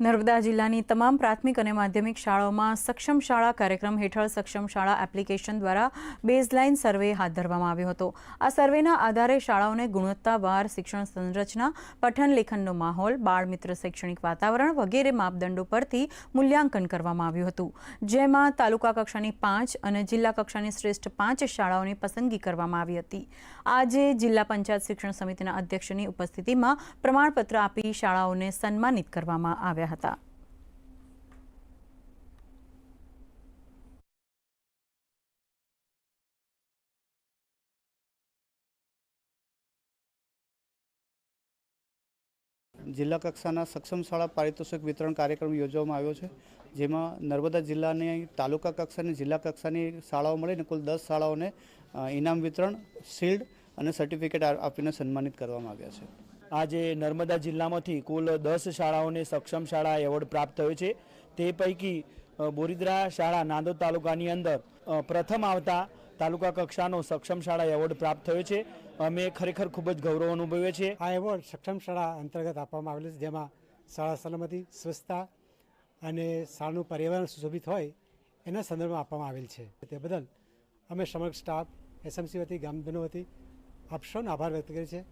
નર્મદા જિલ્લાની તમામ પ્રાથમિક અને માધ્યમિક શાળાઓમાં સક્ષમ શાળા કાર્યક્રમ હેઠળ સક્ષમ શાળા એપ્લિકેશન દ્વારા બેઝલાઇન સર્વે હાથ ધરવામાં આવ્યો હતો. આ સર્વેના આધારે શાળાઓને ગુણવત્તાવાર શિક્ષણ સંરચના, પઠન લેખનનો માહોલ, બાળમિત્ર શૈક્ષણિક વાતાવરણ વગેરે માપદંડો પરથી મૂલ્યાંકન કરવામાં આવ્યું હતું. જેમાં તાલુકા કક્ષાની પાંચ અને જિલ્લા કક્ષાની શ્રેષ્ઠ પાંચ શાળાઓની પસંદગી કરવામાં આવી હતી. આજે જિલ્લા પંચાયત શિક્ષણ સમિતિના અધ્યક્ષની ઉપસ્થિતિમાં પ્રમાણપત્ર આપી શાળાઓને સન્માનિત કરવામાં આવ્યા જિલ્લા કક્ષાના સક્ષમ શાળા પારિતોષિક વિતરણ કાર્યક્રમ યોજવામાં આવ્યો છે, જેમાં નર્મદા જિલ્લાની તાલુકા કક્ષાની જિલ્લા કક્ષાની શાળાઓ મળીને કુલ દસ શાળાઓને ઇનામ વિતરણ, શિલ્ડ અને સર્ટિફિકેટ આપીને સન્માનિત કરવામાં આવ્યા છે. આજે નર્મદા જિલ્લામાંથી કુલ દસ શાળાઓને સક્ષમ શાળા એવોર્ડ પ્રાપ્ત થયો છે. તે પૈકી બોરિદ્રા શાળા નાંદોદ તાલુકાની અંદર પ્રથમ આવતા તાલુકા કક્ષાનો સક્ષમ શાળા એવોર્ડ પ્રાપ્ત થયો છે. અમે ખરેખર ખૂબ જ ગૌરવ અનુભવીએ છીએ. આ એવોર્ડ સક્ષમ શાળા અંતર્ગત આપવામાં આવેલ છે, જેમાં શાળા સલામતી, સ્વચ્છતા અને શાળાનું પર્યાવરણ સુશોભિત હોય એના સંદર્ભમાં આપવામાં આવેલ છે. તે બદલ અમે સમગ્ર સ્ટાફ, એસએમસી વતી, ગામજનો વતી આપ સૌનો આભાર વ્યક્ત કરીએ છીએ.